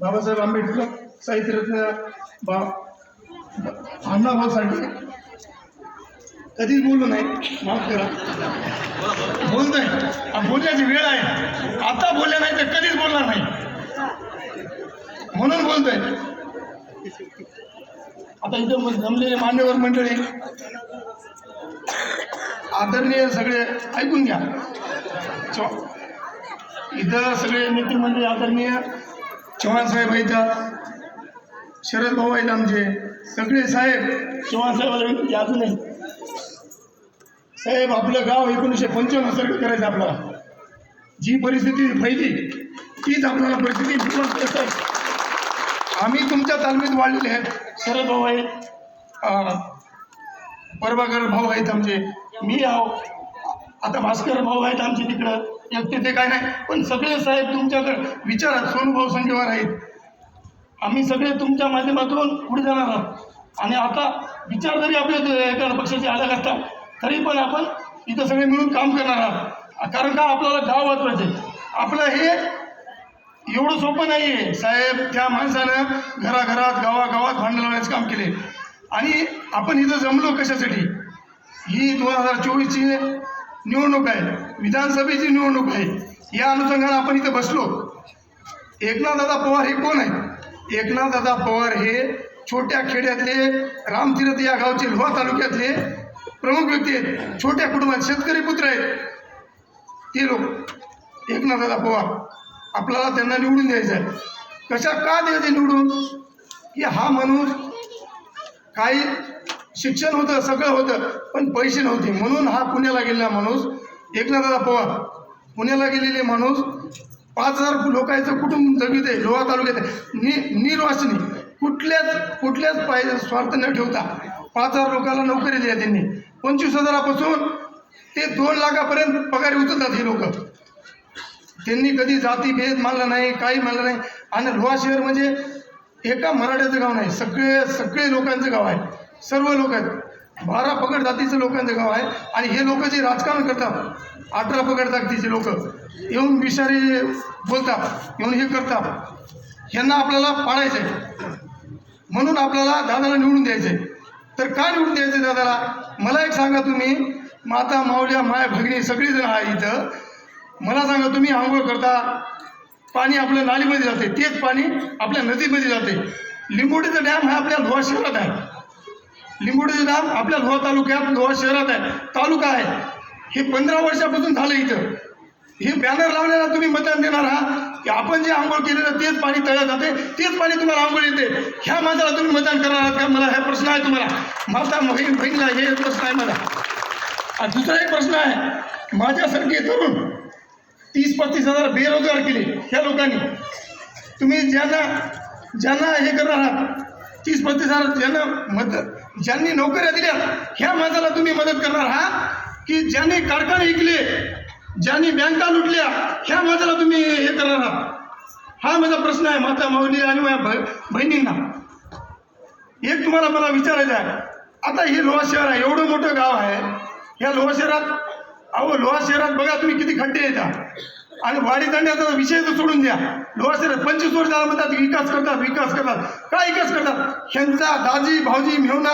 बाबासाहेब आंबेडकर साहित्यरत्न बा अण्णाभाऊ साठे कधीच बोललो नाही. माफ करा. बोलतोय. बोलण्याची वेळ आहे. आता बोलल्या नाही तर कधीच बोलणार नाही. म्हणून बोलतोय. आता इथं जमलेले मान्यवर मंडळी आदरणीय सगळे ऐकून घ्या. इथं सगळे नेते मंडळी आदरणीय चव्हाण साहेब आहेत. शरद भाऊ आहेत आमचे. सगळे साहेब चव्हाण साहेबाला अजूनही साहेब आपलं गाव एकोणीसशे पंचावन्न सारखं करायचं आपल्याला. जी परिस्थिती पहिली तीच आपल्याला परिस्थिती निर्माण करत आहे आम्ही तुमच्या तालमीत वाढलेले आहेत. शरद भाऊ आहेत. अं, भाऊ आहेत आमचे. मी आहो. आता भास्कर भाऊ आहेत आमचे तिकडं. एक तिथे काय नाही. पण सगळे साहेब तुमच्याकडे विचारात सोनुभाऊ संघेवर आहेत. आम्ही सगळे तुमच्या माध्यमातून पुढे जाणार आहोत. आणि आता विचार जरी आपल्या एका पक्षाचे अलग असतात तरी पण आपण इथं सगळे मिळून काम करणार आहोत. कारण का आपल्याला गाव वाचवायचे आपलं हे एवढं सोपं नाही आहे. साहेब त्या माणसानं घराघरात गावागावात भांडण लावण्याचं काम केले आणि आपण इथं जमलो कशासाठी? ही दोन हजार चोवीसची निवडणूक आहे. विधानसभेची निवडणूक आहे. या अनुषंगाने आपण इथं बसलो. एकनाथदादा पवार हे कोण आहेत? एकनाथदादा पवार हे छोट्या खेड्यातले रामतीर्थ या गावचे लोहा तालुक्यातले प्रमुख व्यक्ती आहेत. छोट्या कुटुंबात शेतकरी पुत्र आहेत. ते लोक. एकनाथदादा पवार. आपल्याला त्यांना निवडून द्यायचं आहे. कशा का द्यायचे निवडून? की हा माणूस काही शिक्षण होतं सगळं होतं पण पैसे नव्हते. म्हणून हा पुण्याला गेलेला माणूस एकनाथदादा पवार. पुण्याला गेलेले माणूस पाच हजार लोकांचं कुटुंब जगविते लोहा तालुक्यात. नि निर्वासनी कुठल्याच कुठल्याच पाय स्वार्थ न ठेवता पाच हजार लोकांना नोकरी दिल्या त्यांनी. पंचवीस हजारापासून ते दोन लाखापर्यंत पगारी उचलतात हे लोक. त्यांनी कधी जातीभेद मानला नाही काही मानलं नाही. आणि लोहा शहर म्हणजे एका मराठ्याचं गाव नाही सगळे सगळे लोकांचं गाव आहे. सर्व लोक आहेत. बारा पगड जातीचं लोकांचं गाव आहे. आणि हे लोक जे राजकारण करतात अठरा पगड जातीचे लोक येऊन विषारी बोलतात येऊन हे करतात ह्यांना आपल्याला पाळायचं आहे म्हणून आपल्याला दादाला निवडून द्यायचं आहे तर का निवडून द्यायचं आहे दादाला? मला एक सांगा तुम्ही माता माऊल्या माय भगिनी सगळीजण आहे इथं. मला सांगा तुम्ही आंघोळ करता पाणी आपल्या नालीमध्ये जाते तेच पाणी आपल्या नदीमध्ये जाते. लिंबोडीचं डॅम हा आपल्या लोहा शहरात आहे. लिंबोडीचं डॅम आपल्या लोहा तालुक्यात लोहा शहरात आहे. तालुका आहे. हे पंधरा वर्षापासून झालं इथं. हे बॅनर लावण्याला तुम्ही मतदान देणार आहात. की आपण जे आंघोळ केलेलं तेच पाणी तळ्यात जाते. तेच पाणी तुम्हाला आंघोळ येते. ह्या माणसाला तुम्ही मतदान करणार आहात का? मला हा प्रश्न आहे तुम्हाला. माता बहीण बहिणीला हे प्रश्न आहे मला. आणि दुसरा एक प्रश्न आहे. माझ्यासारखे तरुण तीस पस्तीस हजार बेरोजगार केले ह्या लोकांनी. तुम्ही ज्यांना ज्यांना हे करणार आहात तीस पस्तीस हजार ज्यांना मत ज्यांनी नोकऱ्या दिल्या ह्या माणसाला तुम्ही मदत करणार आहात की ज्यांनी कारखाने विकले ज्यांनी बँका लुटल्या ह्या माणसाला तुम्ही हे करणार आहात? हा माझा प्रश्न आहे माता माऊली आणि माझ्या बहिणींना. एक तुम्हाला मला विचारायचं आहे. आता हे लोहा शहर आहे एवढं मोठं गाव आहे. ह्या लोहा शहरात अहो लोहा शहरात बघा तुम्ही किती खड्डे येतात. आणि वाडीदांड्याचा विषय तर सोडून द्या. लोहा पंचवीस वर्ष झाला म्हणतात विकास करतात विकास करतात. काय विकास करतात? ह्यांचा दाजी भाऊजी मेहुणा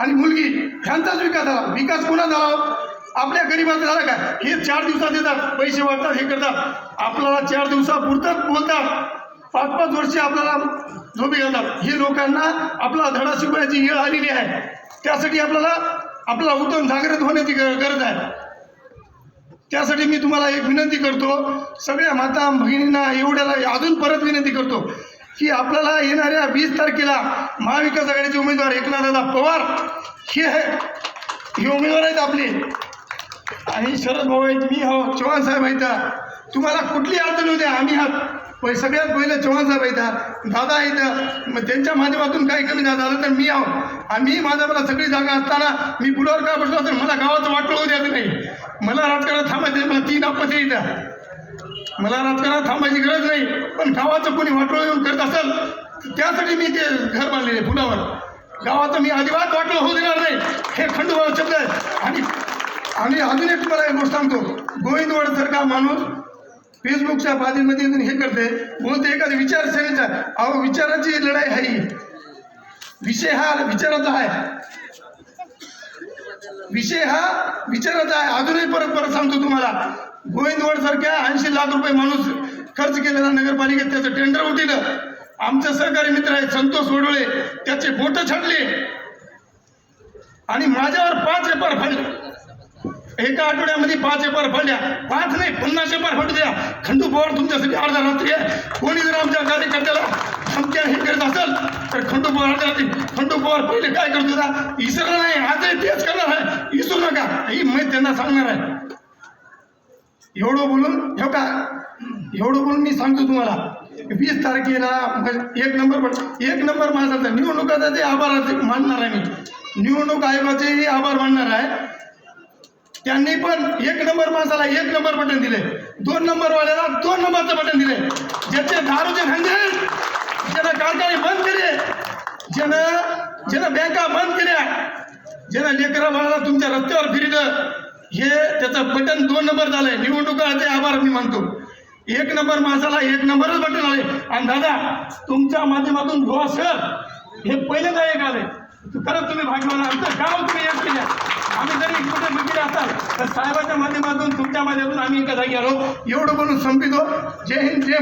आणि मुलगी ह्यांचाच विकास झाला. विकास कोणा झाला? आपल्या गरीबाचा झाला काय? हे चार दिवसात येतात पैसे वाटतात हे करतात. आपल्याला चार दिवसापुरतंच बोलतात. पाच पाच वर्षे आपल्याला झोपी घालतात. हे लोकांना आपला धडा शिकवण्याची वेळ आलेली आहे. त्यासाठी आपल्याला आपला उत्तम जागृत होण्याची गरज आहे. त्यासाठी मी तुम्हाला एक विनंती करतो सगळ्या माता भगिनींना एवढ्याला अजून परत विनंती करतो की आपल्याला येणाऱ्या वीस तारखेला महाविकास आघाडीचे उमेदवार एकनाथदा पवार हे आहे हे उमेदवार आहेत आपले. आणि शरद भाऊ आहेत मी हो चव्हाण साहेब आहेत. तुम्हाला कुठली अडचण होते आम्ही आहात पहि सगळ्यात पहिलं चव्हाण साहेब आहेत दादा आहेत मग त्यांच्या माध्यमातून काही कमी झालं झालं तर मी आहो. आणि मी माझ्या मला सगळी जागा असताना मी पुलावर का बसलो तर मला गावाचं वाटलं होऊ द्यायचं नाही मला राजकारणात थांबायचं मला तीन आपत्ती येतात मला राजकारणात थांबायची गरज नाही पण गावाचं कोणी वाटलं येऊन करत असेल त्यासाठी मी ते घर बांधलेले पुलावर. गावाचं मी अजिबात वाटलं होऊ देणार नाही. हे खंडोबा शब्द आहे. आणि आणि अजून एक तुम्हाला एक गोष्ट सांगतो. गोविंदवाड सरका माणूस फेसबुकच्या बाधीमध्ये हे करते. बोलते एखादी विचारसरणीचा अहो विचाराची लढाई आहे विषय हा विचाराचा आहे. विषय हा विचाराचा आहे. अजूनही परत परत सांगतो तुम्हाला. गोविंदवड सारख्या ऐंशी लाख रुपये माणूस खर्च केलेला नगरपालिकेत त्याचं टेंडर उठिलं आमचे सहकारी मित्र आहेत संतोष वडोळे. त्याचे बोट छाडले आणि माझ्यावर पाच एपर फाडले. एका आठवड्यामध्ये पाच एपार फाडल्या पाच नाही पन्नास एपार फाडू द्या. खंडू पवार तुमच्यासाठी अर्धा रात्री आहे. कोणी जर आमच्या कार्यकर्त्याला आमच्या हे करत असेल तर खंडू पवार अर्धा रात्री. खंडू पवार पहिले काय करतो होता? इसरलं नाही आजही तेच करणार आहे. इसरू नका. ही मी त्यांना सांगणार आहे. एवढं बोलून ठेव का एवढं बोलून मी सांगतो तुम्हाला. वीस तारखेला म्हणजे एक नंबर एक नंबर माझा निवडणुकाचा ते आभार मानणार आहे मी. निवडणूक आयोगाचेही आभार मानणार आहे. त्यांनी पण एक नंबर माणसाला एक नंबर बटन दिले. दोन नंबर वाल्याला दोन नंबरचं बटन दिले. ज्याचे दारूचे धंदे ज्यानं कारखाने बंद केले ज्यानं ज्यानं बँका बंद केल्या ज्यानं लेकरा बाळाला तुमच्या रस्त्यावर फिरलं हे त्याचं बटन दोन नंबर झालंय. निवडणुकाचे आभार मी मानतो. एक नंबर माणसाला एक नंबरच बटन आले. आणि दादा तुमच्या माध्यमातून गोवा सर हे पहिल्यांदा एक आले. खरंच तुम्ही भाग्यवान आमचं गाव तुम्ही एक केल्या आम्ही जरी कुठे बघितले असाल तर साहेबाच्या माध्यमातून तुमच्या माध्यमातून आम्ही एका जागी आलो. एवढं बोलून संपितो. जय हिंद जय